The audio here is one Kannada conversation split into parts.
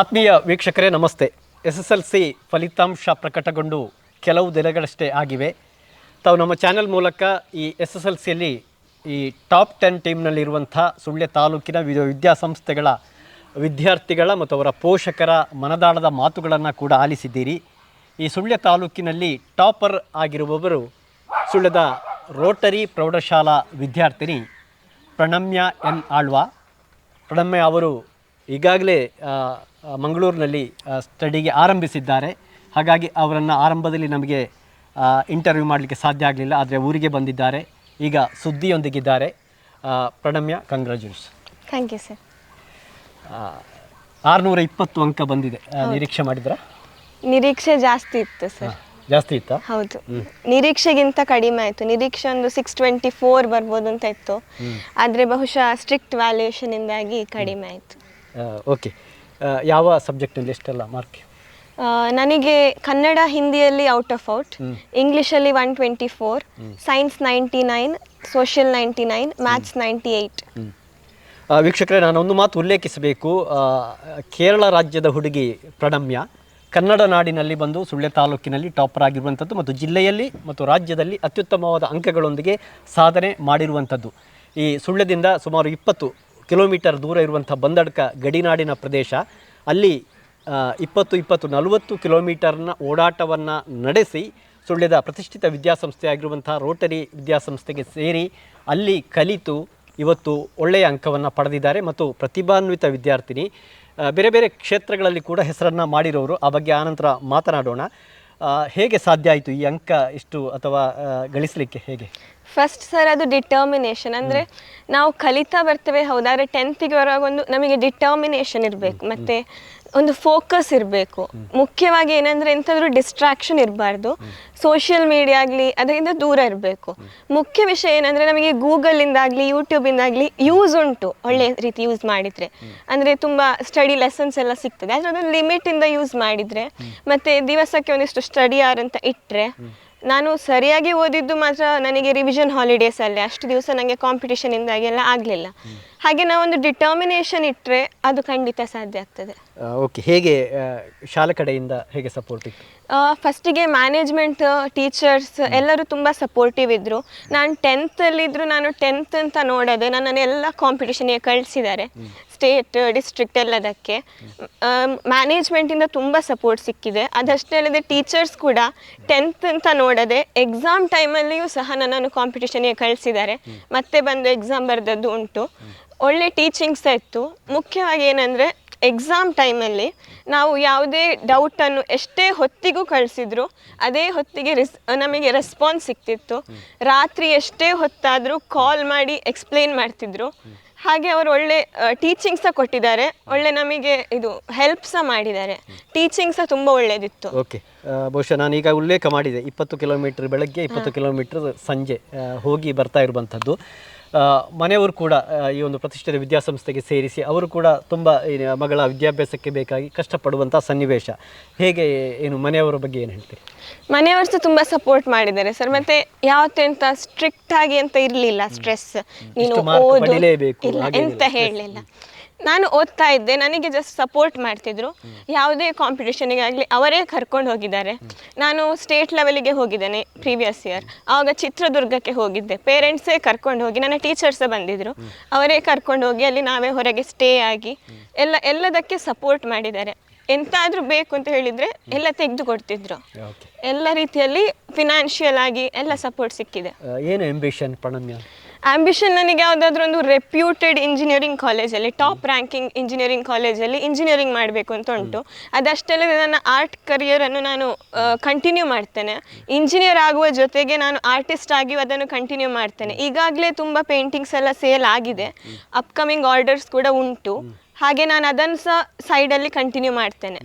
ಆತ್ಮೀಯ ವೀಕ್ಷಕರೇ, ನಮಸ್ತೆ. ಎಸ್ ಎಸ್ ಎಲ್ ಸಿ ಫಲಿತಾಂಶ ಪ್ರಕಟಗೊಂಡು ಕೆಲವು ದಿನಗಳಷ್ಟೇ ಆಗಿವೆ. ತಾವು ನಮ್ಮ ಚಾನೆಲ್ ಮೂಲಕ ಈ ಎಸ್ ಎಸ್ ಎಲ್ ಸಿಯಲ್ಲಿ ಈ ಟಾಪ್ ಟೆನ್ ಟೀಮ್ನಲ್ಲಿರುವಂಥ ಸುಳ್ಯ ತಾಲೂಕಿನ ವಿವಿಧ ವಿದ್ಯಾಸಂಸ್ಥೆಗಳ ವಿದ್ಯಾರ್ಥಿಗಳ ಮತ್ತು ಅವರ ಪೋಷಕರ ಮನದಾಳದ ಮಾತುಗಳನ್ನು ಕೂಡ ಆಲಿಸಿದ್ದೀರಿ. ಈ ಸುಳ್ಯ ತಾಲೂಕಿನಲ್ಲಿ ಟಾಪರ್ ಆಗಿರುವವರು ಸುಳ್ಯದ ರೋಟರಿ ಪ್ರೌಢಶಾಲಾ ವಿದ್ಯಾರ್ಥಿನಿ ಪ್ರಣಮ್ಯ ಎನ್ ಆಳ್ವಾ. ಪ್ರಣಮ್ಯ ಅವರು ಈಗಾಗಲೇ ಮಂಗಳೂರಿನಲ್ಲಿ ಸ್ಟಡಿಗೆ ಆರಂಭಿಸಿದ್ದಾರೆ. ಹಾಗಾಗಿ ಅವರನ್ನು ಆರಂಭದಲ್ಲಿ ನಮಗೆ ಇಂಟರ್ವ್ಯೂ ಮಾಡಲಿಕ್ಕೆ ಸಾಧ್ಯ ಆಗಲಿಲ್ಲ ಆದರೆ ಊರಿಗೆ ಬಂದಿದ್ದಾರೆ. ಈಗ ಸುದ್ದಿಯೊಂದಿಗಿದ್ದಾರೆ. Pranamya congratulation thank you sir ಆರುನೂರ ಇಪ್ಪತ್ತು ಅಂಕ ಬಂದಿದೆ. ನಿರೀಕ್ಷೆ ಮಾಡಿದ್ರ? ನಿರೀಕ್ಷೆ ಜಾಸ್ತಿ ಇತ್ತು ಸರ್ ಜಾಸ್ತಿ ಇತ್ತಾ? ಹೌದು. ನಿರೀಕ್ಷೆಗಿಂತ ಕಡಿಮೆ ಆಯಿತು. ನಿರೀಕ್ಷೆ ಒಂದು ಸಿಕ್ಸ್ ಟ್ವೆಂಟಿ ಫೋರ್ ಬರ್ಬೋದು ಅಂತ ಇತ್ತು. ಆದರೆ ಬಹುಶಃ ಸ್ಟ್ರಿಕ್ಟ್ ವ್ಯಾಲ್ಯೂಯೇಷನಿಂದಾಗಿ ಕಡಿಮೆ ಆಯಿತು. ಓಕೆ ಯಾವ ಸಬ್ಜೆಕ್ಟಲ್ಲಿ ಎಷ್ಟೆಲ್ಲ ಮಾರ್ಕ್ ನನಗೆ ಕನ್ನಡ ಹಿಂದಿಯಲ್ಲಿ ಔಟ್ ಆಫ್ ಔಟ್ ಇಂಗ್ಲೀಷಲ್ಲಿ one twenty four science ninety nine social ninety nine maths ninety eight ಆ, ವೀಕ್ಷಕರೇ ನಾನು ಒಂದು ಮಾತು ಉಲ್ಲೇಖಿಸಬೇಕು. ಆ, ಕೇರಳ ರಾಜ್ಯದ ಹುಡುಗಿ ಪ್ರಣಮ್ಯ ಕನ್ನಡ ನಾಡಿನಲ್ಲಿ ಬಂದು ಸುಳ್ಯ ತಾಲೂಕಿನಲ್ಲಿ ಟಾಪರ್ ಆಗಿರುವಂಥದ್ದು ಮತ್ತು ಜಿಲ್ಲೆಯಲ್ಲಿ ಮತ್ತು ರಾಜ್ಯದಲ್ಲಿ ಅತ್ಯುತ್ತಮವಾದ ಅಂಕಗಳೊಂದಿಗೆ ಸಾಧನೆ ಮಾಡಿರುವಂಥದ್ದು. ಈ ಸುಳ್ಯದಿಂದ ಸುಮಾರು ಇಪ್ಪತ್ತು ಕಿಲೋಮೀಟರ್ ದೂರ ಇರುವಂಥ ಬಂದಡ್ಕ ಗಡಿನಾಡಿನ ಪ್ರದೇಶ. ಅಲ್ಲಿ ಇಪ್ಪತ್ತು ಇಪ್ಪತ್ತು, ನಲವತ್ತು ಕಿಲೋಮೀಟರ್ನ ಓಡಾಟವನ್ನು ನಡೆಸಿ ಸುಳ್ಳಿದ ಪ್ರತಿಷ್ಠಿತ ವಿದ್ಯಾಸಂಸ್ಥೆ ಆಗಿರುವಂಥ ರೋಟರಿ ವಿದ್ಯಾಸಂಸ್ಥೆಗೆ ಸೇರಿ ಅಲ್ಲಿ ಕಲಿತು ಇವತ್ತು ಒಳ್ಳೆಯ ಅಂಕವನ್ನು ಪಡೆದಿದ್ದಾರೆ ಮತ್ತು ಪ್ರತಿಭಾನ್ವಿತ ವಿದ್ಯಾರ್ಥಿನಿ. ಬೇರೆ ಬೇರೆ ಕ್ಷೇತ್ರಗಳಲ್ಲಿ ಕೂಡ ಹೆಸರನ್ನು ಮಾಡಿರೋರು. ಆ ಬಗ್ಗೆ ಆನಂತರ ಮಾತನಾಡೋಣ. ಹೇಗೆ ಸಾಧ್ಯ ಆಯಿತು ಈ ಅಂಕ ಇಷ್ಟು ಅಥವಾ ಗಳಿಸಲಿಕ್ಕೆ ಹೇಗೆ? ಫಸ್ಟ್ ಸರ್ ಅದು ಡಿಟರ್ಮಿನೇಷನ್ ಅಂದರೆ ನಾವು ಕಲಿತಾ ಬರ್ತೇವೆ ಹೌದಾದ್ರೆ ಟೆಂತಿಗೆ ಬರುವಾಗ ಒಂದು ನಮಗೆ ಡಿಟರ್ಮಿನೇಷನ್ ಇರಬೇಕು. ಮತ್ತು ಒಂದು ಫೋಕಸ್ ಇರಬೇಕು. ಮುಖ್ಯವಾಗಿ ಏನಂದರೆ ಎಂಥಾದ್ರೂ ಡಿಸ್ಟ್ರಾಕ್ಷನ್ ಇರಬಾರ್ದು. ಸೋಷಿಯಲ್ ಮೀಡಿಯಾ ಆಗಲಿ, ಅದರಿಂದ ದೂರ ಇರಬೇಕು. ಮುಖ್ಯ ವಿಷಯ ಏನಂದರೆ ನಮಗೆ ಗೂಗಲಿಂದಾಗಲಿ, ಯೂಟ್ಯೂಬಿಂದಾಗಲಿ ಯೂಸ್ ಉಂಟು. ಒಳ್ಳೆ ರೀತಿ ಯೂಸ್ ಮಾಡಿದರೆ. ಅಂದರೆ ತುಂಬ ಸ್ಟಡಿ ಲೆಸನ್ಸ್ ಎಲ್ಲ ಸಿಗ್ತದೆ. ಆದರೆ ಅದನ್ನು ಲಿಮಿಟಿಂದ ಯೂಸ್ ಮಾಡಿದರೆ, ಮತ್ತು ದಿವಸಕ್ಕೆ ಒಂದಿಷ್ಟು ಸ್ಟಡಿ ಆರ್ ಅಂತ ಇಟ್ಟರೆ ನಾನು ಸರಿಯಾಗಿ ಓದಿದ್ದು ಮಾತ್ರ ನನಗೆ ರಿವಿಷನ್ ಹಾಲಿಡೇಸ್ ಅಲ್ಲಿ. ಅಷ್ಟು ದಿವಸ ನನಗೆ ಕಾಂಪಿಟೇಷನಿಂದಾಗಿ ಎಲ್ಲ ಆಗಲಿಲ್ಲ. ಹಾಗೆ ನಾವೊಂದು ಡಿಟರ್ಮಿನೇಷನ್ ಇಟ್ಟರೆ ಅದು ಖಂಡಿತ ಸಾಧ್ಯ ಆಗ್ತದೆ. ಓಕೆ ಹೇಗೆ ಶಾಲೆ ಕಡೆಯಿಂದ ಹೇಗೆ ಸಪೋರ್ಟ್ ಇತ್ತು? ಫಸ್ಟಿಗೆ ಮ್ಯಾನೇಜ್ಮೆಂಟ್ ಟೀಚರ್ಸ್ ಎಲ್ಲರೂ ತುಂಬ ಸಪೋರ್ಟಿವ್ ಇದ್ದರು ನಾನು ಟೆಂತಲ್ಲಿದ್ದರೂ ನಾನು ಟೆಂತ್ ಅಂತ ನೋಡೋದು ನನ್ನನ್ನು ಎಲ್ಲ ಕಾಂಪಿಟೇಷನ್ಗೆ ಕಳಿಸಿದ್ದಾರೆ. State district ಎಲ್ಲದಕ್ಕೆ. ಮ್ಯಾನೇಜ್ಮೆಂಟಿಂದ ತುಂಬ ಸಪೋರ್ಟ್ ಸಿಕ್ಕಿದೆ. ಅದಷ್ಟೇ ಅಲ್ಲದೆ ಟೀಚರ್ಸ್ ಕೂಡ ಟೆಂತ್ ಅಂತ ನೋಡದೆ ಎಕ್ಸಾಮ್ ಟೈಮಲ್ಲಿಯೂ ಸಹ ನನ್ನನ್ನು ಕಾಂಪಿಟಿಷನ್ಗೆ ಕಳಿಸಿದ್ದಾರೆ. ಮತ್ತೆ ಬಂದು ಎಕ್ಸಾಮ್ ಬರೆದದ್ದು ಉಂಟು. ಒಳ್ಳೆ ಟೀಚಿಂಗ್ ಸಹ ಇತ್ತು. ಮುಖ್ಯವಾಗಿ ಏನಂದರೆ ಎಕ್ಸಾಮ್ ಟೈಮಲ್ಲಿ ನಾವು ಯಾವುದೇ ಡೌಟನ್ನು ಎಷ್ಟೇ ಹೊತ್ತಿಗೂ ಕಳಿಸಿದ್ರು ಅದೇ ಹೊತ್ತಿಗೆ ರಿಸ್ ನಮಗೆ ರೆಸ್ಪಾನ್ಸ್ ಸಿಕ್ತಿತ್ತು. ರಾತ್ರಿ ಎಷ್ಟೇ ಹೊತ್ತಾದರೂ ಕಾಲ್ ಮಾಡಿ ಎಕ್ಸ್ಪ್ಲೇನ್ ಮಾಡ್ತಿದ್ರು. ಹಾಗೆ ಅವರು ಒಳ್ಳೆ ಟೀಚಿಂಗ್ ಸಹ ಕೊಟ್ಟಿದ್ದಾರೆ. ಒಳ್ಳೆ ನಮಗೆ ಇದು ಹೆಲ್ಪ್ ಸಹ ಮಾಡಿದ್ದಾರೆ. ಟೀಚಿಂಗ್ ಸಹ ತುಂಬ ಒಳ್ಳೆಯದಿತ್ತು ಓಕೆ ಬಹುಶಃ ನಾನು ಈಗ ಉಲ್ಲೇಖ ಮಾಡಿದೆ. ಇಪ್ಪತ್ತು ಕಿಲೋಮೀಟರ್ ಬೆಳಗ್ಗೆ ಇಪ್ಪತ್ತು ಕಿಲೋಮೀಟರ್ ಸಂಜೆ ಹೋಗಿ ಬರ್ತಾ ಇರುವಂಥದ್ದು. ಆ, ಮನೆಯವರು ಕೂಡ ಈ ಒಂದು ಪ್ರತಿಷ್ಠಿತ ವಿದ್ಯಾಸಂಸ್ಥೆಗೆ ಸೇರಿಸಿ ಅವರು ಕೂಡ ತುಂಬ ಮಗಳ ವಿದ್ಯಾಭ್ಯಾಸಕ್ಕೆ ಬೇಕಾಗಿ ಕಷ್ಟಪಡುವಂಥ ಸನ್ನಿವೇಶ. ಹೇಗೆ ಏನು ಮನೆಯವರ ಬಗ್ಗೆ ಏನು ಹೇಳ್ತೀರಿ? ಮನೆಯವರು ಸಹ ತುಂಬ ಸಪೋರ್ಟ್ ಮಾಡಿದ್ದಾರೆ ಸರ್. ಮತ್ತೆ ಯಾವತ್ತೂ ಎಂತ ಸ್ಟ್ರಿಕ್ಟ್ ಆಗಿ ಅಂತ ಇರಲಿಲ್ಲ ಸ್ಟ್ರೆಸ್ ನೀನು ಎಂತ ಹೇಳಲಿಲ್ಲ. ನಾನು ಓದ್ತಾ ಇದ್ದೆ ನನಗೆ ಜಸ್ಟ್ ಸಪೋರ್ಟ್ ಮಾಡ್ತಿದ್ರು. ಯಾವುದೇ ಕಾಂಪಿಟೇಷನಿಗೆ ಆಗಲಿ ಅವರೇ ಕರ್ಕೊಂಡು ಹೋಗಿದ್ದಾರೆ. ನಾನು ಸ್ಟೇಟ್ ಲೆವೆಲಿಗೆ ಹೋಗಿದ್ದೇನೆ ಪ್ರೀವಿಯಸ್ ಇಯರ್ ಆವಾಗ ಚಿತ್ರದುರ್ಗಕ್ಕೆ ಹೋಗಿದ್ದೆ. ಪೇರೆಂಟ್ಸೇ ಕರ್ಕೊಂಡು ಹೋಗಿ ನನ್ನ ಟೀಚರ್ಸೇ ಬಂದಿದ್ರು. ಅವರೇ ಕರ್ಕೊಂಡು ಹೋಗಿ ಅಲ್ಲಿ ನಾವೇ ಹೊರಗೆ ಸ್ಟೇ ಆಗಿ ಎಲ್ಲ ಎಲ್ಲದಕ್ಕೆ ಸಪೋರ್ಟ್ ಮಾಡಿದ್ದಾರೆ. ಎಂತಾದರೂ ಬೇಕು ಅಂತ ಹೇಳಿದರೆ ಎಲ್ಲ ತೆಗೆದು ಕೊಡ್ತಿದ್ರು ಎಲ್ಲ ರೀತಿಯಲ್ಲಿ ಫಿನಾನ್ಷಿಯಲ್ ಆಗಿ ಎಲ್ಲ ಸಪೋರ್ಟ್ ಸಿಕ್ಕಿದೆ. ಏನು ಎಂಬಿಷನ್ ಪ್ರಣಮ್ಯ ಆಂಬಿಷನ್ ನನಗೆ ಯಾವುದಾದ್ರೂ ಒಂದು ರೆಪ್ಯೂಟೆಡ್ ಇಂಜಿನಿಯರಿಂಗ್ ಕಾಲೇಜಲ್ಲಿ ಟಾಪ್ ರ್ಯಾಂಕಿಂಗ್ ಇಂಜಿನಿಯರಿಂಗ್ ಕಾಲೇಜಲ್ಲಿ ಇಂಜಿನಿಯರಿಂಗ್ ಮಾಡಬೇಕು ಅಂತ ಉಂಟು. ಅದಷ್ಟಲ್ಲದೆ ನನ್ನ ಆರ್ಟ್ ಕರಿಯರನ್ನು ನಾನು ಕಂಟಿನ್ಯೂ ಮಾಡ್ತೇನೆ. ಇಂಜಿನಿಯರ್ ಆಗುವ ಜೊತೆಗೆ ನಾನು ಆರ್ಟಿಸ್ಟ್ ಆಗಿಯೂ ಅದನ್ನು ಕಂಟಿನ್ಯೂ ಮಾಡ್ತೇನೆ. ಈಗಾಗಲೇ ತುಂಬ ಪೇಂಟಿಂಗ್ಸ್ ಎಲ್ಲ ಸೇಲ್ ಆಗಿದೆ. ಅಪ್ಕಮಿಂಗ್ ಆರ್ಡರ್ಸ್ ಕೂಡ ಉಂಟು. ಹಾಗೆ ನಾನು ಅದನ್ನು ಸಹ ಸೈಡಲ್ಲಿ ಕಂಟಿನ್ಯೂ ಮಾಡ್ತೇನೆ.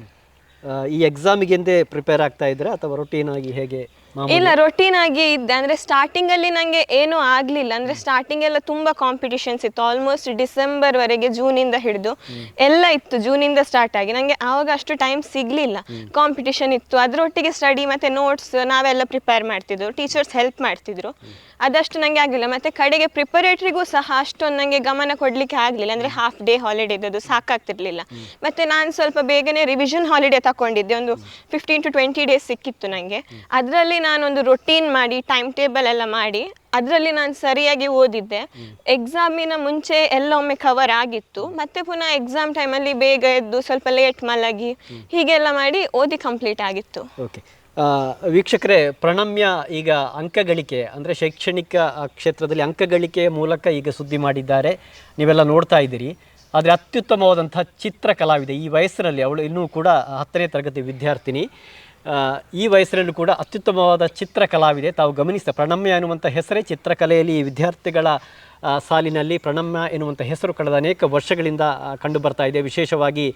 ಈ ಎಕ್ಸಾಮಿಗೆಂದೇ ಪ್ರಿಪೇರ್ ಆಗ್ತಾ ಇದ್ರೆ ಅಥವಾ ರೊಟೀನಾಗಿ ಆಗಿ ಹೇಗೆ? ಇಲ್ಲ ರೊಟೀನ್ ಆಗಿ ಇದ್ದೆ. ಅಂದ್ರೆ ಸ್ಟಾರ್ಟಿಂಗ್ ಅಲ್ಲಿ ನಂಗೆ ಏನು ಆಗ್ಲಿಲ್ಲ. ಅಂದ್ರೆ ಸ್ಟಾರ್ಟಿಂಗ್ ಎಲ್ಲ ತುಂಬಾ ಕಾಂಪಿಟಿಷನ್ಸ್ ಇತ್ತು. ಆಲ್ಮೋಸ್ಟ್ ಡಿಸೆಂಬರ್ ವರೆಗೆ ಜೂನ್ ಇಂದ ಹಿಡಿದು ಎಲ್ಲ ಇತ್ತು. ಜೂನ್ ಇಂದ ಸ್ಟಾರ್ಟ್ ಆಗಿ. ನಂಗೆ ಆವಾಗ ಅಷ್ಟು ಟೈಮ್ ಸಿಗ್ಲಿಲ್ಲ. ಕಾಂಪಿಟಿಷನ್ ಇತ್ತು. ಅದರೊಟ್ಟಿಗೆ ಸ್ಟಡಿ ಮತ್ತೆ ನೋಟ್ಸ್ ನಾವೆಲ್ಲ ಪ್ರಿಪೇರ್ ಮಾಡ್ತಿದ್ರು ಟೀಚರ್ಸ್ ಹೆಲ್ಪ್ ಮಾಡ್ತಿದ್ರು. ಅದಷ್ಟು ನನಗೆ ಆಗಲಿಲ್ಲ ಮತ್ತು ಕಡೆಗೆ ಪ್ರಿಪರೇಟ್ರಿಗೂ ಸಹ ಅಷ್ಟೊಂದು ನನಗೆ ಗಮನ ಕೊಡಲಿಕ್ಕೆ ಆಗಲಿಲ್ಲ. ಅಂದರೆ ಹಾಫ್ ಡೇ ಹಾಲಿಡೇ ಇದ್ದದ್ದು ಸಾಕಾಗ್ತಿರ್ಲಿಲ್ಲ. ಮತ್ತು ನಾನು ಸ್ವಲ್ಪ ಬೇಗನೆ ರಿವಿಷನ್ ಹಾಲಿಡೇ ತಗೊಂಡಿದ್ದೆ ಒಂದು ಫಿಫ್ಟೀನ್ ಟು ಟ್ವೆಂಟಿ ಡೇಸ್ ಸಿಕ್ಕಿತ್ತು ನನಗೆ ಅದರಲ್ಲಿ ನಾನೊಂದು ರೊಟೀನ್ ಮಾಡಿ ಟೈಮ್ ಟೇಬಲ್ ಎಲ್ಲ ಮಾಡಿ ಅದರಲ್ಲಿ ನಾನು ಸರಿಯಾಗಿ ಓದಿದ್ದೆ. ಎಕ್ಸಾಮಿನ ಮುಂಚೆ ಎಲ್ಲ ಒಮ್ಮೆ ಕವರ್ ಆಗಿತ್ತು. ಮತ್ತೆ ಪುನಃ ಎಕ್ಸಾಮ್ ಟೈಮಲ್ಲಿ ಬೇಗ ಎದ್ದು ಸ್ವಲ್ಪ ಲೇಟ್ ಮಲಗಿ ಹೀಗೆಲ್ಲ ಮಾಡಿ ಓದಿ ಕಂಪ್ಲೀಟ್ ಆಗಿತ್ತು. ಓಕೆ ವೀಕ್ಷಕರೇ, ಪ್ರಣಮ್ಯ ಈಗ ಅಂಕಗಳಿಕೆ, ಅಂದರೆ ಶೈಕ್ಷಣಿಕ ಕ್ಷೇತ್ರದಲ್ಲಿ ಅಂಕಗಳಿಕೆ ಮೂಲಕ ಈಗ ಸುದ್ದಿ ಮಾಡಿದ್ದಾರೆ. ನೀವೆಲ್ಲ ನೋಡ್ತಾ ಇದ್ದೀರಿ. ಆದರೆ ಅತ್ಯುತ್ತಮವಾದಂಥ ಚಿತ್ರ ಕಲಾವಿದೆ ಈ ವಯಸ್ಸಿನಲ್ಲಿ ಅವಳು ಇನ್ನೂ ಕೂಡ ಹತ್ತನೇ ತರಗತಿ ವಿದ್ಯಾರ್ಥಿನಿ. ಈ ವಯಸ್ಸಿನಲ್ಲೂ ಕೂಡ ಅತ್ಯುತ್ತಮವಾದ ಚಿತ್ರ ಕಲಾವಿದೆ ತಾವು ಗಮನಿಸಿದ ಪ್ರಣಮ್ಯ ಎನ್ನುವಂಥ ಹೆಸರೇ ಚಿತ್ರಕಲೆಯಲ್ಲಿ ಈ ವಿದ್ಯಾರ್ಥಿಗಳ ಸಾಲಿನಲ್ಲಿ ಪ್ರಣಮ್ಯ ಎನ್ನುವಂಥ ಹೆಸರು ಕಳೆದ ಅನೇಕ ವರ್ಷಗಳಿಂದ ಕಂಡುಬರ್ತಾ ಕಂಡು ಬರ್ತಾ ಇದೆ. ವಿಶೇಷವಾಗಿ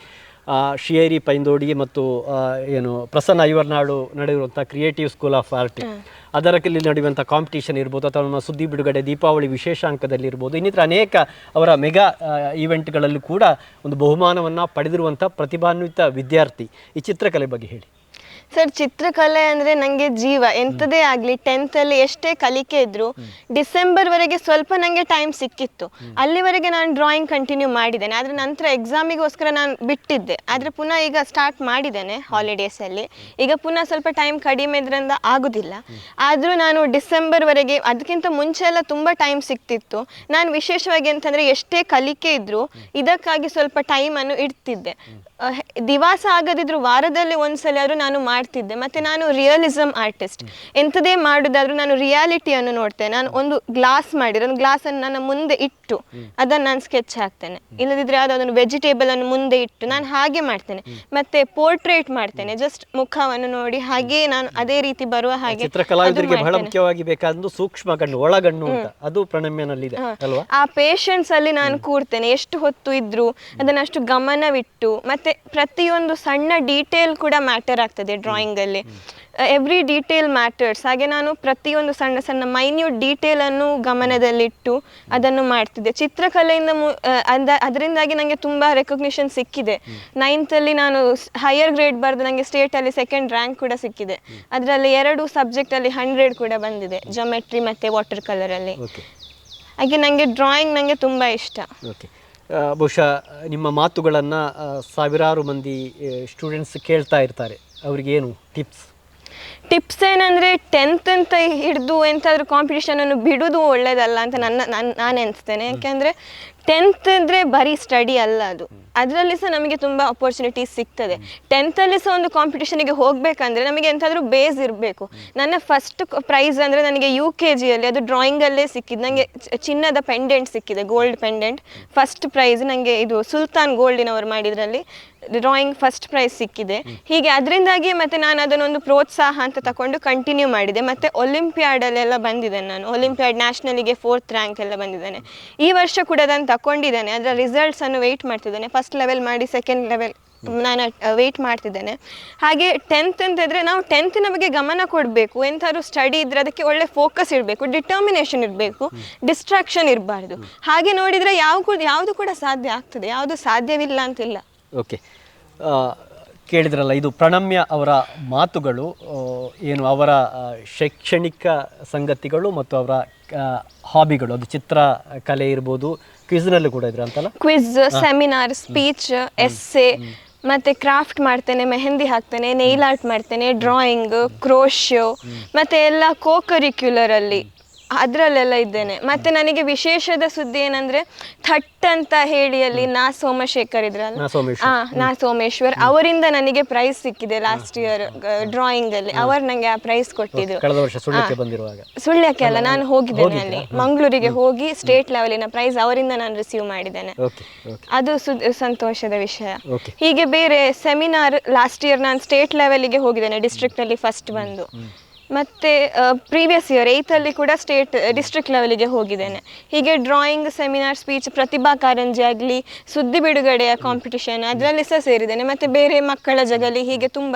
ಶಿಯೇರಿ ಪೈಂದೋಡಿ ಮತ್ತು ಏನು ಪ್ರಸನ್ನ ಐವರ್ನಾಡು ನಡೆಯುವಂಥ ಕ್ರಿಯೇಟಿವ್ ಸ್ಕೂಲ್ ಆಫ್ ಆರ್ಟ್ ಅದರಲ್ಲಿ ನಡೆಯುವಂಥ ಕಾಂಪಿಟೇಷನ್ ಇರ್ಬೋದು ಅಥವಾ ನಮ್ಮ ಸುದ್ದಿ ಬಿಡುಗಡೆ ದೀಪಾವಳಿ ವಿಶೇಷಾಂಕದಲ್ಲಿ ಇರ್ಬೋದು ಇನ್ನಿತರ ಅನೇಕ ಅವರ ಮೆಗಾ ಈವೆಂಟ್ಗಳಲ್ಲೂ ಕೂಡ ಒಂದು ಬಹುಮಾನವನ್ನು ಪಡೆದಿರುವಂಥ ಪ್ರತಿಭಾನ್ವಿತ ವಿದ್ಯಾರ್ಥಿ ಈ ಚಿತ್ರಕಲೆ ಬಗ್ಗೆ ಹೇಳಿ. ಸರ್ ಚಿತ್ರಕಲೆ ಅಂದರೆ ನನಗೆ ಜೀವ. ಎಂಥದೇ ಆಗಲಿ ಟೆಂತಲ್ಲಿ ಎಷ್ಟೇ ಕಲಿಕೆ ಇದ್ದರೂ ಡಿಸೆಂಬರ್ವರೆಗೆ ಸ್ವಲ್ಪ ನನಗೆ ಟೈಮ್ ಸಿಕ್ಕಿತ್ತು. ಅಲ್ಲಿವರೆಗೆ ನಾನು ಡ್ರಾಯಿಂಗ್ ಕಂಟಿನ್ಯೂ ಮಾಡಿದ್ದೇನೆ. ಆದರೆ ನಂತರ ಎಕ್ಸಾಮಿಗೋಸ್ಕರ ನಾನು ಬಿಟ್ಟಿದ್ದೆ. ಆದರೆ ಪುನಃ ಈಗ ಸ್ಟಾರ್ಟ್ ಮಾಡಿದ್ದೇನೆ ಹಾಲಿಡೇಸಲ್ಲಿ ಈಗ ಪುನಃ ಸ್ವಲ್ಪ ಟೈಮ್ ಕಡಿಮೆ ಇದರಿಂದ ಆಗೋದಿಲ್ಲ. ಆದರೂ ನಾನು ಡಿಸೆಂಬರ್ವರೆಗೆ ಅದಕ್ಕಿಂತ ಮುಂಚೆ ಎಲ್ಲ ತುಂಬ ಟೈಮ್ ಸಿಕ್ತಿತ್ತು. ನಾನು ವಿಶೇಷವಾಗಿ ಅಂತಂದರೆ ಎಷ್ಟೇ ಕಲಿಕೆ ಇದ್ದರೂ ಇದಕ್ಕಾಗಿ ಸ್ವಲ್ಪ ಟೈಮನ್ನು ಇಡ್ತಿದ್ದೆ. ದಿವಾಸ ಆಗದಿದ್ರು ವಾರದಲ್ಲಿ ಒಂದ್ಸಲ ಆದ್ರೂ ನಾನು ಮಾಡ್ತಿದ್ದೆ. ಮತ್ತೆ ನಾನು ರಿಯಲಿಸಮ್ ಆರ್ಟಿಸ್ಟ್ ಎಂಥದೇ ಮಾಡುದಾದ್ರೂ ನಾನು ರಿಯಾಲಿಟಿಯನ್ನು ನೋಡ್ತೇನೆ. ನಾನು ಒಂದು ಗ್ಲಾಸ್ ಮಾಡಿರೋ ಒಂದು ಗ್ಲಾಸನ್ನು ನನ್ನ ಮುಂದೆ ಇಟ್ಟು ಅದನ್ನು ನಾನು ಸ್ಕೆಚ್ ಹಾಕ್ತೇನೆ. ಇಲ್ಲದಿದ್ರೆ ಯಾವುದಾದ್ರು ವೆಜಿಟೇಬಲ್ ಅನ್ನು ಮುಂದೆ ಇಟ್ಟು ನಾನು ಹಾಗೆ ಮಾಡ್ತೇನೆ. ಮತ್ತೆ ಪೋರ್ಟ್ರೇಟ್ ಮಾಡ್ತೇನೆ. ಜಸ್ಟ್ ಮುಖವನ್ನು ನೋಡಿ ಹಾಗೆ ನಾನು ಅದೇ ರೀತಿ ಬರುವ ಹಾಗೆ ಚಿತ್ರಕಲಾವಿದರಿಗೆ ಬಹಳ ಮುಖ್ಯವಾಗಿ ಬೇಕಾದ್ದು ಸೂಕ್ಷ್ಮ ಕಣ್ಣು ಒಳಗಣ್ಣು ಅಂತ. ಅದು ಪ್ರಣಮ್ಯನಲ್ಲಿದೆ ಅಲ್ವಾ? ಆ ಪೇಷನ್ಸ್ ಅಲ್ಲಿ ನಾನು ಕೂರ್ತೇನೆ. ಎಷ್ಟು ಹೊತ್ತು ಇದ್ರು ಅದನ್ನ ಅಷ್ಟು ಗಮನವಿಟ್ಟು ಮತ್ತೆ ಪ್ರತಿಯೊಂದು ಸಣ್ಣ ಡೀಟೇಲ್ ಕೂಡ ಮ್ಯಾಟರ್ ಆಗ್ತದೆ. ಡ್ರಾಯಿಂಗ್ ಅಲ್ಲಿ. ಎವ್ರಿ ಡೀಟೇಲ್ ಮ್ಯಾಟರ್ಸ್ ಹಾಗೆ ನಾನು ಪ್ರತಿಯೊಂದು ಸಣ್ಣ ಸಣ್ಣ ಮೈನ್ಯೂಟ್ ಡೀಟೇಲ್ ಅನ್ನು ಗಮನದಲ್ಲಿಟ್ಟು ಅದನ್ನು ಮಾಡ್ತಿದ್ದೆ. ಚಿತ್ರಕಲೆಯಿಂದ ಮು- ಅಂದ ಅದರಿಂದಾಗಿ ನನಗೆ ತುಂಬ ರೆಕಗ್ನಿಷನ್ ಸಿಕ್ಕಿದೆ. ನೈನ್ತಲ್ಲಿ ಅಲ್ಲಿ ನಾನು ಹೈಯರ್ ಗ್ರೇಡ್ ಬರೆದು ನನಗೆ ಸ್ಟೇಟ್ ಅಲ್ಲಿ ಸೆಕೆಂಡ್ ರ್ಯಾಂಕ್ ಕೂಡ ಸಿಕ್ಕಿದೆ. ಅದರಲ್ಲಿ ಎರಡು ಸಬ್ಜೆಕ್ಟಲ್ಲಿ ಹಂಡ್ರೆಡ್ ಕೂಡ ಬಂದಿದೆ ಜೊಮೆಟ್ರಿ ಮತ್ತೆ ವಾಟರ್ ಕಲರ್ ಅಲ್ಲಿ. ಓಕೆ ಹಾಗೆ ನನಗೆ ಡ್ರಾಯಿಂಗ್ ನನಗೆ ತುಂಬ ಇಷ್ಟ. ಬಹುಶಃ ನಿಮ್ಮ ಮಾತುಗಳನ್ನು ಸಾವಿರಾರು ಮಂದಿ ಸ್ಟೂಡೆಂಟ್ಸ್ ಕೇಳ್ತಾ ಇರ್ತಾರೆ. ಅವ್ರಿಗೆ ಏನು ಟಿಪ್ಸ್ ಟಿಪ್ಸ್ ಏನಂದರೆ ಟೆಂತ್ ಅಂತ ಹಿಡಿದು ಎಂಥಾದ್ರೂ ಕಾಂಪಿಟೇಷನನ್ನು ಬಿಡೋದು ಒಳ್ಳೇದಲ್ಲ ಅಂತ ನನ್ನ ನಾನು ನಾನು ಎನಿಸ್ತೇನೆ ಯಾಕೆಂದರೆ ಟೆಂತ್ ಅಂದರೆ ಬರೀ ಸ್ಟಡಿ ಅಲ್ಲ ಅದು. ಅದರಲ್ಲಿ ಸಹ ನಮಗೆ ತುಂಬ ಅಪರ್ಚುನಿಟೀಸ್ ಸಿಗ್ತದೆ. ಟೆಂತಲ್ಲಿ ಸಹ ಒಂದು ಕಾಂಪಿಟಿಷನಿಗೆ ಹೋಗಬೇಕಂದ್ರೆ ನಮಗೆ ಎಂತಾದರೂ ಬೇಸ್ ಇರಬೇಕು. ನನ್ನ ಫಸ್ಟ್ ಪ್ರೈಸ್ ಅಂದರೆ ನನಗೆ ಯು ಕೆ ಜಿಯಲ್ಲಿ ಅದು ಡ್ರಾಯಿಂಗಲ್ಲೇ ಸಿಕ್ಕಿದ್ದು. ನನಗೆ ಚಿನ್ನದ ಪೆಂಡೆಂಟ್ ಸಿಕ್ಕಿದೆ ಗೋಲ್ಡ್ ಪೆಂಡೆಂಟ್ ಫಸ್ಟ್ ಪ್ರೈಸ್ ನನಗೆ ಇದು ಸುಲ್ತಾನ್ ಗೋಲ್ಡಿನವರು ಮಾಡಿದ್ರಲ್ಲಿ. ಡ್ರಾಯಿಂಗ್ ಫಸ್ಟ್ ಪ್ರೈಸ್ ಸಿಕ್ಕಿದೆ. ಹೀಗೆ ಅದರಿಂದಾಗಿ ಮತ್ತೆ ನಾನು ಅದನ್ನೊಂದು ಪ್ರೋತ್ಸಾಹ ಅಂತ ತಗೊಂಡು ಕಂಟಿನ್ಯೂ ಮಾಡಿದೆ. ಮತ್ತೆ ಒಲಿಂಪಿಯಾಡಲ್ಲೆಲ್ಲ ಬಂದಿದ್ದೇನೆ ನಾನು. ಒಲಿಂಪಿಯಾಡ್ ನ್ಯಾಷನಲಿಗೆ ಫೋರ್ತ್ ರ್ಯಾಂಕ್ ಎಲ್ಲ ಬಂದಿದ್ದೇನೆ. ಈ ವರ್ಷ ಕೂಡ ಅದನ್ನು ತಗೊಂಡಿದ್ದೇನೆ ಅದರ ರಿಸಲ್ಟ್ಸ್ ಅನ್ನು ವೆಯ್ಟ್ ಮಾಡ್ತಿದ್ದೇನೆ. ಫಸ್ಟ್ ಲೆವೆಲ್ ಮಾಡಿ ಸೆಕೆಂಡ್ ಲೆವೆಲ್ ನಾನು ವೆಯ್ಟ್ ಮಾಡ್ತಿದ್ದೇನೆ. ಹಾಗೆ ಟೆಂತ್ ಅಂತಂದರೆ ನಾವು ಟೆಂತ್ ಬಗ್ಗೆ ಗಮನ ಕೊಡಬೇಕು. ಎಂಥಾದ್ರು ಸ್ಟಡಿ ಇದ್ದರೆ ಅದಕ್ಕೆ ಒಳ್ಳೆ ಫೋಕಸ್ ಇರಬೇಕು. ಡಿಟರ್ಮಿನೇಷನ್ ಇರಬೇಕು. ಡಿಸ್ಟ್ರಾಕ್ಷನ್ ಇರಬಾರ್ದು. ಹಾಗೆ ನೋಡಿದರೆ ಯಾವ ಕೂಡ ಯಾವುದು ಕೂಡ ಸಾಧ್ಯ ಆಗ್ತದೆ. ಯಾವುದು ಸಾಧ್ಯವಿಲ್ಲ ಅಂತಿಲ್ಲ. ಓಕೆ ಕೇಳಿದ್ರಲ್ಲ ಇದು ಪ್ರಣಮ್ಯ ಅವರ ಮಾತುಗಳು ಏನು ಅವರ ಶೈಕ್ಷಣಿಕ ಸಂಗತಿಗಳು ಮತ್ತು ಅವರ ಹಾಬಿಗಳು ಅದು ಚಿತ್ರ ಕಲೆ ಇರ್ಬೋದು ಕ್ವಿಜ್ನಲ್ಲೂ ಕೂಡ ಇದ್ರ ಅಂತಲ್ಲ? ಕ್ವಿಜ್ ಸೆಮಿನಾರ್ ಸ್ಪೀಚ್ ಎಸ್ಸೆ ಮತ್ತೆ ಕ್ರಾಫ್ಟ್ ಮಾಡ್ತೇನೆ ಮೆಹಂದಿ ಹಾಕ್ತೇನೆ ನೈಲ್ ಆರ್ಟ್ ಮಾಡ್ತೇನೆ ಡ್ರಾಯಿಂಗ್ ಕ್ರೋಶಿಯೋ ಮತ್ತೆ ಎಲ್ಲ ಕೋ ಕರಿಕ್ಯುಲರ್ ಅಲ್ಲಿ ಅದರಲ್ಲೆಲ್ಲ ಇದ್ದೇನೆ. ಮತ್ತೆ ನನಗೆ ವಿಶೇಷದ ಸುದ್ದಿ ಏನಂದ್ರೆ ಥಟ್ ಅಂತ ಹೇಳಿ ಅಲ್ಲಿ ನಾ ಸೋಮಶೇಖರ್ ಇದ್ರಲ್ಲ? ಹಾ ನಾ ಸೋಮೇಶ್ವರ್. ಅವರಿಂದ ನನಗೆ ಪ್ರೈಸ್ ಸಿಕ್ಕಿದೆ ಲಾಸ್ಟ್ ಇಯರ್ ಡ್ರಾಯಿಂಗ್ ಅಲ್ಲಿ. ಅವರು ನಂಗೆ ಆ ಪ್ರೈಸ್ ಕೊಟ್ಟಿದ್ರು. ಸುಳ್ಯಕ್ಕೆ ಸುಳ್ಯಕ್ಕೆ ಅಲ್ಲ ನಾನು ಹೋಗಿದ್ದೇನೆ ಅಲ್ಲಿ. ಮಂಗಳೂರಿಗೆ ಹೋಗಿ ಸ್ಟೇಟ್ ಲೆವೆಲಿನ ಪ್ರೈಸ್ ಅವರಿಂದ ನಾನು ರಿಸೀವ್ ಮಾಡಿದ್ದೇನೆ. ಅದು ಸಂತೋಷದ ವಿಷಯ. ಹೀಗೆ ಬೇರೆ ಸೆಮಿನಾರ್ ಲಾಸ್ಟ್ ಇಯರ್ ನಾನು ಸ್ಟೇಟ್ ಲೆವೆಲಿಗೆ ಹೋಗಿದ್ದೇನೆ ಡಿಸ್ಟ್ರಿಕ್ಟ್ ಅಲ್ಲಿ ಫಸ್ಟ್ ಬಂದು. ಮತ್ತೆ ಪ್ರೀವಿಯಸ್ ಇಯರ್ ಏಯ್ತಲ್ಲಿ ಕೂಡ ಸ್ಟೇಟ್ ಡಿಸ್ಟ್ರಿಕ್ಟ್ ಲೆವೆಲಿಗೆ ಹೋಗಿದ್ದೇನೆ. ಹೀಗೆ drawing seminar speech Pratibha Karanji ಆಗಲಿ, ಸುದ್ದಿ ಬಿಡುಗಡೆಯ ಕಾಂಪಿಟಿಷನ್ ಅದರಲ್ಲಿ ಸಹ ಸೇರಿದ್ದೇನೆ. ಮತ್ತೆ ಬೇರೆ ಮಕ್ಕಳ ಜಗಲಿ ಹೀಗೆ ತುಂಬ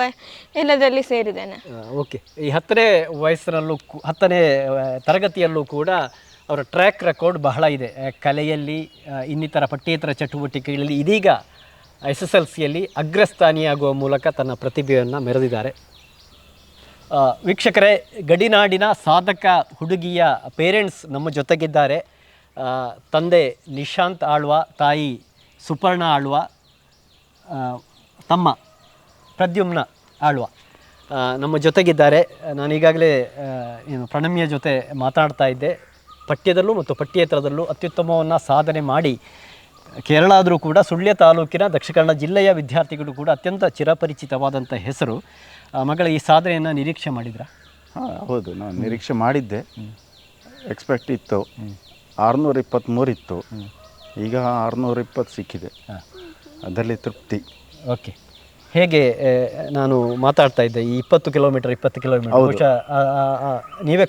ಎಲ್ಲದರಲ್ಲಿ ಸೇರಿದ್ದೇನೆ. ಓಕೆ ಈ ಹತ್ತನೇ ವಯಸ್ಸಿನಲ್ಲೂ ಹತ್ತನೇ ತರಗತಿಯಲ್ಲೂ ಕೂಡ ಅವರ ಟ್ರ್ಯಾಕ್ ರೆಕಾರ್ಡ್ ಬಹಳ ಇದೆ. ಕಲೆಯಲ್ಲಿ ಇನ್ನಿತರ ಪಠ್ಯೇತರ ಚಟುವಟಿಕೆಗಳಲ್ಲಿ ಇದೀಗ ಎಸ್ ಎಸ್ ಎಲ್ ಸಿಯಲ್ಲಿ ಅಗ್ರಸ್ಥಾನಿಯಾಗುವ ಮೂಲಕ ತನ್ನ ಪ್ರತಿಭೆಯನ್ನು ಮೆರೆದಿದ್ದಾರೆ. ವೀಕ್ಷಕರೇ, ಗಡಿನಾಡಿನ ಸಾಧಕ ಹುಡುಗಿಯ ಪೇರೆಂಟ್ಸ್ ನಮ್ಮ ಜೊತೆಗಿದ್ದಾರೆ. ತಂದೆ ನಿಶಾಂತ್ ಆಳ್ವ, ತಾಯಿ ಸುಪರ್ಣ ಆಳ್ವ ತಮ್ಮ ಪ್ರದ್ಯುಮ್ನ ಆಳ್ವ ನಮ್ಮ ಜೊತೆಗಿದ್ದಾರೆ. ನಾನು ಈಗಾಗಲೇ ಏನು ಪ್ರಣಮ್ಯ ಜೊತೆ ಮಾತಾಡ್ತಾ ಇದ್ದೆ. ಪಠ್ಯದಲ್ಲೂ ಮತ್ತು ಪಠ್ಯೇತರದಲ್ಲೂ ಅತ್ಯುತ್ತಮವನ್ನು ಸಾಧನೆ ಮಾಡಿ ಕೇರಳ ಆದರೂ ಕೂಡ ಸುಳ್ಯ ತಾಲೂಕಿನ ದಕ್ಷಿಣ ಕನ್ನಡ ಜಿಲ್ಲೆಯ ವಿದ್ಯಾರ್ಥಿಗಳು ಕೂಡ ಅತ್ಯಂತ ಚಿರಪರಿಚಿತವಾದಂಥ ಹೆಸರು. ಮಗಳ ಈ ಸಾಧನೆಯನ್ನು ನಿರೀಕ್ಷೆ ಮಾಡಿದ್ರ? ಹಾಂ ಹೌದು. ನಾನು ನಿರೀಕ್ಷೆ ಮಾಡಿದ್ದೆ. ಎಕ್ಸ್ಪೆಕ್ಟ್ ಇತ್ತು. ಆರುನೂರ ಇಪ್ಪತ್ತ್ಮೂರು ಇತ್ತು. ಈಗ ಆರುನೂರ ಇಪ್ಪತ್ತು ಸಿಕ್ಕಿದೆ ಅದರಲ್ಲಿ ತೃಪ್ತಿ. ಓಕೆ. ಹೇಗೆ ನಾನು ಮಾತಾಡ್ತಾ ಇದ್ದೆ ಈ ಇಪ್ಪತ್ತು ಕಿಲೋಮೀಟರ್ ಇಪ್ಪತ್ತು ಕಿಲೋಮೀಟರ್ ಬಹುಶಃ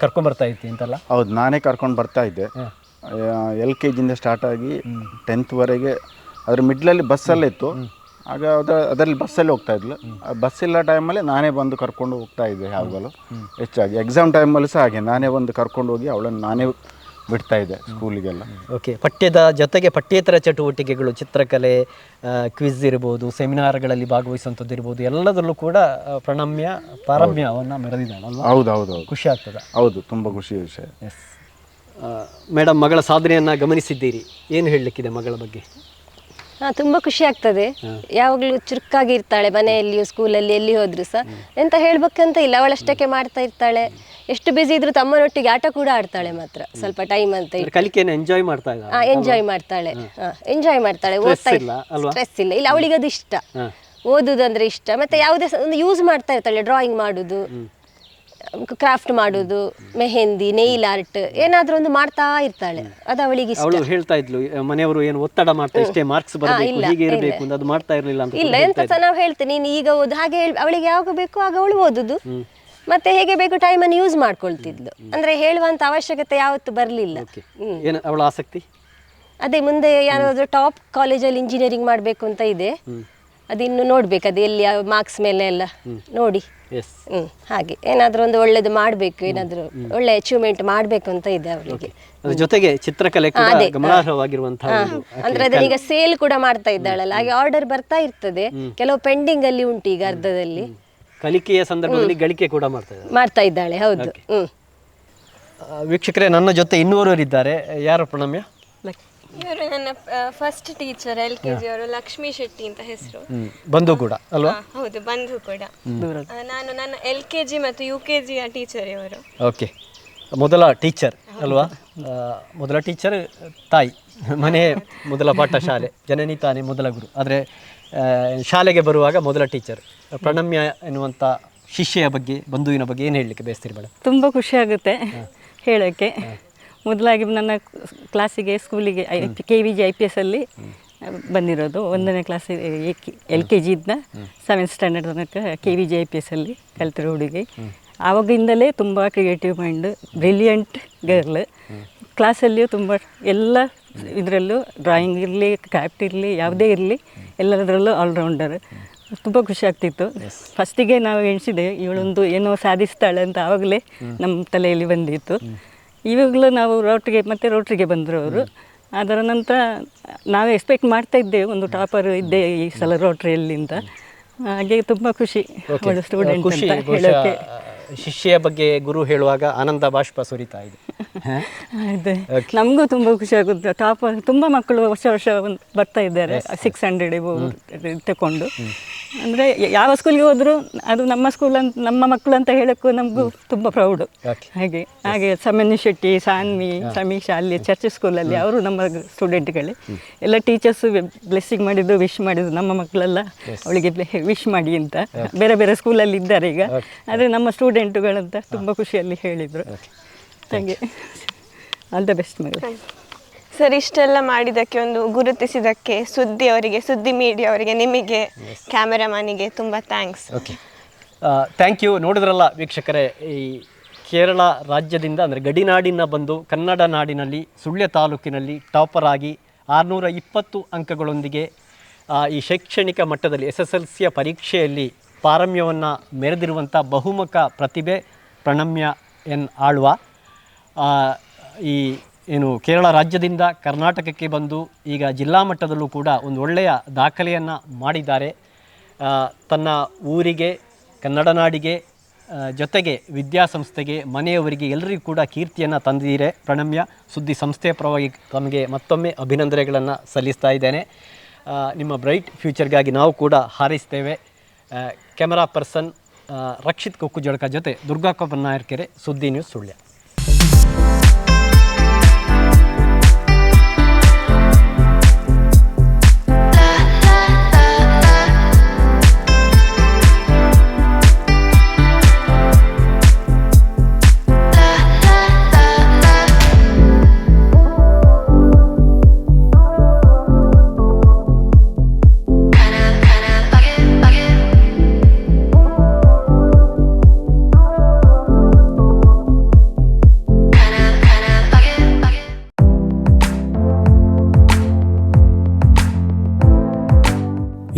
ಕರ್ಕೊಂಡು ಬರ್ತಾ ನೀವೇ ಇರ್ತಿ ಅಂತಲ್ಲ? ಹೌದು ನಾನೇ ಕರ್ಕೊಂಡು ಬರ್ತಾ ಇದ್ದೆ. ಎಲ್ ಕೆ ಜಿಯಿಂದ ಸ್ಟಾರ್ಟ್ ಆಗಿ ಟೆಂತ್ವರೆಗೆ ಅದ್ರ ಮಿಡ್ಲಲ್ಲಿ ಬಸ್ಸಲ್ಲೇ ಇತ್ತು. ಆಗ ಅದ ಅದರಲ್ಲಿ ಬಸ್ಸಲ್ಲಿ ಹೋಗ್ತಾ ಇದ್ಲು. ಬಸ್ ಇಲ್ಲ ಟೈಮಲ್ಲಿ ನಾನೇ ಬಂದು ಕರ್ಕೊಂಡು ಹೋಗ್ತಾ ಇದ್ದೆ ಯಾವಾಗಲೂ. ಹೆಚ್ಚಾಗಿ. ಎಕ್ಸಾಮ್ ಟೈಮಲ್ಲಿ ಸಹ ಹಾಗೆ. ನಾನೇ ಬಂದು ಕರ್ಕೊಂಡು ಹೋಗಿ ಅವಳನ್ನು ನಾನೇ ಬಿಡ್ತಾ ಇದ್ದೆ ಸ್ಕೂಲಿಗೆಲ್ಲ ಓಕೆ ಪಠ್ಯದ ಜೊತೆಗೆ ಪಠ್ಯೇತರ ಚಟುವಟಿಕೆಗಳು ಚಿತ್ರಕಲೆ ಕ್ವಿಜ್ ಇರ್ಬೋದು ಸೆಮಿನಾರ್ಗಳಲ್ಲಿ ಭಾಗವಹಿಸುವಂಥದ್ದು ಇರ್ಬೋದು ಎಲ್ಲದರಲ್ಲೂ ಕೂಡ ಪ್ರಣಮ್ಯ ಪಾರಮ್ಯವನ್ನು ಮೆರೆದಿದ್ದಾಳಲ್ವಾ? ಹೌದು ಹೌದು ಹೌದು ಖುಷಿ ಆಗ್ತದೆ. ಹೌದು. ತುಂಬ ಖುಷಿ ವಿಷಯ. ಎಸ್ ಮೇಡಮ್ ಮಗಳ ಸಾಧನೆಯನ್ನು ಗಮನಿಸಿದ್ದೀರಿ. ಏನು ಹೇಳಲಿಕ್ಕಿದೆ ಮಗಳ ಬಗ್ಗೆ? ಹಾಂ ತುಂಬಾ ಖುಷಿ ಆಗ್ತದೆ. ಯಾವಾಗಲೂ ಚುರುಕಾಗಿ ಇರ್ತಾಳೆ ಮನೆಯಲ್ಲಿಯೂ ಸ್ಕೂಲಲ್ಲಿ ಎಲ್ಲಿ ಹೋದ್ರು ಸಹ. ಎಂತ ಹೇಳ್ಬೇಕಂತ ಇಲ್ಲ ಅವಳಷ್ಟಕ್ಕೆ ಮಾಡ್ತಾ ಇರ್ತಾಳೆ. ಎಷ್ಟು ಬಿಸಿ ಇದ್ರು ತಮ್ಮನೊಟ್ಟಿಗೆ ಆಟ ಕೂಡ ಆಡ್ತಾಳೆ ಮಾತ್ರ. ಸ್ವಲ್ಪ ಟೈಮ್ ಅಂತ ಕಲಿಕೆಯನ್ನು ಎಂಜಾಯ್ ಮಾಡ್ತಾಳೆ ಹಾಂ ಎಂಜಾಯ್ ಮಾಡ್ತಾಳೆ. ಎಂಜಾಯ್ ಮಾಡ್ತಾಳೆ ಓದ್ತಾ ಇಲ್ಲ ಸ್ಟ್ರೆಸ್ ಇಲ್ಲ. ಇಲ್ಲ ಅವಳಿಗೆ ಅದು ಇಷ್ಟ ಓದುದಂದ್ರೆ ಇಷ್ಟ. ಮತ್ತೆ ಯಾವುದೇ ಒಂದು ಯೂಸ್ ಮಾಡ್ತಾ ಇರ್ತಾಳೆ ಡ್ರಾಯಿಂಗ್ ಮಾಡುದು. ಕ್ರಾಫ್ಟ್ ಮಾಡುದು ಮೆಹೆಂದಿ ನೈಲ್ ಆರ್ಟ್ ಏನಾದ್ರೂ ಒಂದು ಮಾಡ್ತಾ ಇರ್ತಾಳೆ. ಅದು ಅವಳಿಗೆ ಅವಳು ಹೇಳ್ತಾ ಇದ್ಲು ಮನೆಯವರು ಏನು ಒತ್ತಡ ಮಾಡ್ತಾ ಇಷ್ಟೇ ಮಾರ್ಕ್ಸ್ ಬರಬೇಕು ಹೀಗೆ ಇರಬೇಕು ಅಂತ ಅದು ಮಾಡ್ತಾ ಇರಲಿಲ್ಲ ಅಂತ ಇಲ್ಲ ಎಂತ ನಾವು ಹೇಳ್ತೇನೆ. ನೀನು ಈಗ ಓದು ಹಾಗೆ ಹೇಳ್- ಅವಳಿಗೆ ಯಾವಾಗ ಬೇಕು ಆಗ ಅವಳು ಓದುದು. ಮತ್ತೆ ಹೇಗೆ ಬೇಕು ಟೈಮನ್ನು ಯೂಸ್ ಮಾಡ್ಕೊಳ್ತಿದ್ಲು. ಅಂದ್ರೆ ಹೇಳುವಂತ ಅವಶ್ಯಕತೆ ಯಾವತ್ತು ಬರಲಿಲ್ಲ. ಏನು ಅವಳ ಆಸಕ್ತಿ? ಅದೇ ಮುಂದೆ ಯಾರಾದ್ರೂ ಟಾಪ್ ಕಾಲೇಜಲ್ಲಿ ಇಂಜಿನಿಯರಿಂಗ್ ಮಾಡಬೇಕು ಅಂತ ಇದೆ. ಅದಿನ್ನು ನೋಡ್ಬೇಕು ಅದು ಎಲ್ಲಿ ಮಾರ್ಕ್ಸ್ ಮೇಲೆ ಎಲ್ಲ ನೋಡಿ. ಎಸ್ ಹ್ಮ್ ಹಾಗೆ. ಏನಾದ್ರೂ ಒಂದು ಒಳ್ಳೇದು ಮಾಡ್ಬೇಕು ಏನಾದ್ರೂ ಒಳ್ಳೆ ಅಚೀವ್ಮೆಂಟ್ ಮಾಡ್ಬೇಕು ಅಂತ ಇದೆ ಅವರಿಗೆ. ಅದ್ರ ಜೊತೆಗೆ ಚಿತ್ರಕಲೆ ಕೂಡ ಅದನ್ನ ಗಮನಾರ್ಹವಾಗಿರುವಂತಹ ಅಂದ್ರೆ ಅದನ್ನೀಗ ಸೇಲ್ ಕೂಡ ಮಾಡ್ತಾ ಇದ್ದಾಳಲ್ಲ. ಹಾಗೆ ಆರ್ಡರ್ ಬರ್ತಾ ಇರ್ತದೆ. ಕೆಲವು ಪೆಂಡಿಂಗ್ ಅಲ್ಲಿ ಉಂಟು ಈಗ ಅರ್ಧದಲ್ಲಿ. ಕಲಿಕೆಯ ಸಂದರ್ಭದಲ್ಲಿ ಗಳಿಕೆ ಕೂಡ ಮಾಡ್ತಾ ಇದ್ದಾರೆ ಮಾಡ್ತಾ ಇದ್ದಾಳೆ ಹೌದು. ಹ್ಮ್. ವೀಕ್ಷಕರೇ ನನ್ನ ಜೊತೆ ಇನ್ನೂರವರಿದ್ದಾರೆ. ಯಾರು ಪ್ರಣಮ್ಯ? ಇವರು ನನ್ನ first teacher L K G ಅವರು ಲಕ್ಷ್ಮೀ ಶೆಟ್ಟಿ ಅಂತ ಹೆಸರು. ಬಂಧು ಕೂಡ ಅಲ್ವಾ? ಹೌದು ಬಂಧು ಕೂಡ. ನಾನು ನನ್ನ ಎಲ್ ಕೆ ಜಿ ಮತ್ತು ಯು ಕೆ ಜಿಯ ಟೀಚರ್ ಇವರು. ಓಕೆ ಮೊದಲ ಟೀಚರ್ ಅಲ್ವಾ? ಮೊದಲ ಟೀಚರ್ ತಾಯಿ ಮನೆ ಮೊದಲ ಪಾಠ ಶಾಲೆ ಜನನಿ ತಾನೇ ಮೊದಲ ಗುರು. ಆದರೆ ಶಾಲೆಗೆ ಬರುವಾಗ ಮೊದಲ ಟೀಚರ್ ಪ್ರಣಮ್ಯ ಎನ್ನುವಂಥ ಶಿಷ್ಯ ಬಗ್ಗೆ ಬಂಧುವಿನ ಬಗ್ಗೆ ಏನು ಹೇಳಲಿಕ್ಕೆ ಬಯಸ್ತೀರಿ ಮೇಡಮ್? ತುಂಬ ಖುಷಿ ಆಗುತ್ತೆ ಹೇಳೋಕ್ಕೆ. ಮೊದಲಾಗಿ ನನ್ನ ಕ್ಲಾಸಿಗೆ ಸ್ಕೂಲಿಗೆ I K V G I P S ಅಲ್ಲಿ ಬಂದಿರೋದು. ಒಂದನೇ ಕ್ಲಾಸ್ ಎಲ್ ಕೆ ಜಿಯಿಂದ ಸೆವೆಂತ್ ಸ್ಟ್ಯಾಂಡರ್ಡ್ ತನಕ K V G I P S ಅಲ್ಲಿ ಕಲ್ತಿರೋ ಹುಡುಗಿ. ಆವಾಗಿಂದಲೇ ತುಂಬ ಕ್ರಿಯೇಟಿವ್ ಮೈಂಡ್ ಬ್ರಿಲಿಯಂಟ್ ಗರ್ಲ್ ಕ್ಲಾಸಲ್ಲಿಯೂ ತುಂಬ ಎಲ್ಲ ಇದರಲ್ಲೂ ಡ್ರಾಯಿಂಗ್ ಇರಲಿ ಕ್ರಾಫ್ಟ್ ಇರಲಿ ಯಾವುದೇ ಇರಲಿ ಎಲ್ಲದರಲ್ಲೂ ಆಲ್ರೌಂಡರ್ ತುಂಬ ಖುಷಿ ಆಗ್ತಿತ್ತು. ಫಸ್ಟಿಗೆ ನಾವು ಎಣಿಸಿದೆ ಇವಳೊಂದು ಏನೋ ಸಾಧಿಸ್ತಾಳೆ ಅಂತ ಆವಾಗಲೇ ನಮ್ಮ ತಲೆಯಲ್ಲಿ ಬಂದಿತ್ತು. ಇವಾಗಲೂ ನಾವು ರೋಟ್ರಿಗೆ ಮತ್ತೆ ರೋಟ್ರಿಗೆ ಬಂದರು ಅವರು. ಅದರ ನಂತರ ನಾವೇ ಎಕ್ಸ್ಪೆಕ್ಟ್ ಮಾಡ್ತಾ ಇದ್ದೇವೆ ಒಂದು ಟಾಪರ್ ಇದ್ದೆ ಈ ಸಲ ರೋಟ್ರಿಯಲ್ಲಿ ಅಂತ ಹಾಗೆ ತುಂಬ ಖುಷಿ ಅವಳು ಸ್ಟೂಡೆಂಟ್ ಖುಷಿ ಅಂತ ಹೇಳೋಕ್ಕೆ ಶಿಷ್ಯೆಯ ಬಗ್ಗೆ ಗುರು ಹೇಳುವಾಗ ಆನಂದ ಬಾಷ್ಪ ಸುರಿತಾ ಇದೆ. ಅದೇ. ನಮಗೂ ತುಂಬ ಖುಷಿ ಆಗುತ್ತೆ. ಟಾಪ್ ತುಂಬ ಮಕ್ಕಳು ವರ್ಷ ವರ್ಷ ಒಂದು ಬರ್ತಾ ಇದ್ದಾರೆ. ಸಿಕ್ಸ್ ಹಂಡ್ರೆಡ್ ತಗೊಂಡು ಅಂದರೆ ಯಾವ ಸ್ಕೂಲ್ಗೆ ಹೋದ್ರು ಅದು ನಮ್ಮ ಸ್ಕೂಲ್ ಅಂತ ನಮ್ಮ ಮಕ್ಕಳು ಅಂತ ಹೇಳೋಕ್ಕೂ ನಮಗೂ ತುಂಬ ಪ್ರೌಡು ಹಾಗೆ ಹಾಗೆ ಸಮನ್ಯ ಶೆಟ್ಟಿ ಸಾನ್ವಿ ಸಮೀಕ್ಷಾ ಅಲ್ಲಿ ಚರ್ಚ್ ಸ್ಕೂಲಲ್ಲಿ ಅವರು ನಮ್ಮ ಸ್ಟೂಡೆಂಟ್ಗಳೇ ಎಲ್ಲ ಟೀಚರ್ಸ್ ಬ್ಲೆಸ್ಸಿಂಗ್ ಮಾಡಿದ್ದು ವಿಶ್ ಮಾಡಿದ್ದು ನಮ್ಮ ಮಕ್ಕಳೆಲ್ಲ ಅವಳಿಗೆ ವಿಶ್ ಮಾಡಿ ಅಂತ. ಬೇರೆ ಬೇರೆ ಸ್ಕೂಲಲ್ಲಿ ಇದ್ದಾರೆ ಈಗ. ಆದರೆ ನಮ್ಮ ಸ್ಟೂಡೆಂಟುಗಳಂತ ತುಂಬ ಖುಷಿಯಲ್ಲಿ ಹೇಳಿದರು. ಹಾಗೆ. ಆಲ್ ದ ಬೆಸ್ಟ್ ಮಗಳು. ಸರ್ ಇಷ್ಟೆಲ್ಲ ಮಾಡಿದ್ದಕ್ಕೆ ಒಂದು ಗುರುತಿಸಿದಕ್ಕೆ ಸುದ್ದಿ ಅವರಿಗೆ ಸುದ್ದಿ ಮೀಡಿಯಾ ಅವರಿಗೆ ನಿಮಗೆ ಕ್ಯಾಮೆರಾಮನಿಗೆ ತುಂಬ ಥ್ಯಾಂಕ್ಸ್ ಓಕೆ ಥ್ಯಾಂಕ್ ಯು ನೋಡಿದ್ರಲ್ಲ ವೀಕ್ಷಕರೇ ಈ ಕೇರಳ ರಾಜ್ಯದಿಂದ ಅಂದರೆ ಗಡಿನಾಡಿನ ಬಂದು ಕನ್ನಡ ನಾಡಿನಲ್ಲಿ ಸುಳ್ಯ ತಾಲೂಕಿನಲ್ಲಿ ಟಾಪರ್ ಆಗಿ ಆರುನೂರ ಇಪ್ಪತ್ತು ಅಂಕಗಳೊಂದಿಗೆ ಈ ಶೈಕ್ಷಣಿಕ ಮಟ್ಟದಲ್ಲಿ ಎಸ್ ಎಸ್ ಎಲ್ ಸಿಯ ಪರೀಕ್ಷೆಯಲ್ಲಿ ಪಾರಮ್ಯವನ್ನು ಮೆರೆದಿರುವಂಥ ಬಹುಮುಖ ಪ್ರತಿಭೆ ಪ್ರಣಮ್ಯ ಎನ್ ಆಳ್ವ. ಈ ಏನು ಕೇರಳ ರಾಜ್ಯದಿಂದ ಕರ್ನಾಟಕಕ್ಕೆ ಬಂದು ಈಗ ಜಿಲ್ಲಾ ಮಟ್ಟದಲ್ಲೂ ಕೂಡ ಒಂದು ಒಳ್ಳೆಯ ದಾಖಲೆಯನ್ನು ಮಾಡಿದ್ದಾರೆ. ತನ್ನ ಊರಿಗೆ, ಕನ್ನಡ ನಾಡಿಗೆ ಜೊತೆಗೆ ವಿದ್ಯಾಸಂಸ್ಥೆಗೆ, ಮನೆಯವರಿಗೆ ಎಲ್ಲರಿಗೂ ಕೂಡ ಕೀರ್ತಿಯನ್ನು ತಂದಿದ್ದೀರೆ ಪ್ರಣಮ್ಯ. ಸುದ್ದಿ ಸಂಸ್ಥೆಯ ಪರವಾಗಿ ತಮಗೆ ಮತ್ತೊಮ್ಮೆ ಅಭಿನಂದನೆಗಳನ್ನು ಸಲ್ಲಿಸ್ತಾ ಇದ್ದೇನೆ. ನಿಮ್ಮ ಬ್ರೈಟ್ ಫ್ಯೂಚರ್ಗಾಗಿ ನಾವು ಕೂಡ ಹಾರೈಸ್ತೇವೆ. ಕ್ಯಾಮರಾ ಪರ್ಸನ್ ರಕ್ಷಿತ್ ಕೊಕ್ಕು ಜೊಳಕ ಜೊತೆ ದುರ್ಗಾ ನಾಯರ್ಕೆರೆ ಸುದ್ದಿ news Sullia.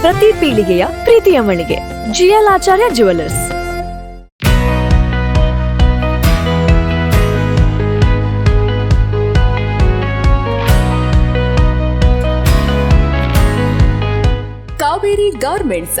ಪ್ರತಿ ಪೀಳಿಗೆಯ ಪ್ರೀತಿಯ ಮಳಿಗೆ GL Acharya jewellers Kaveri garments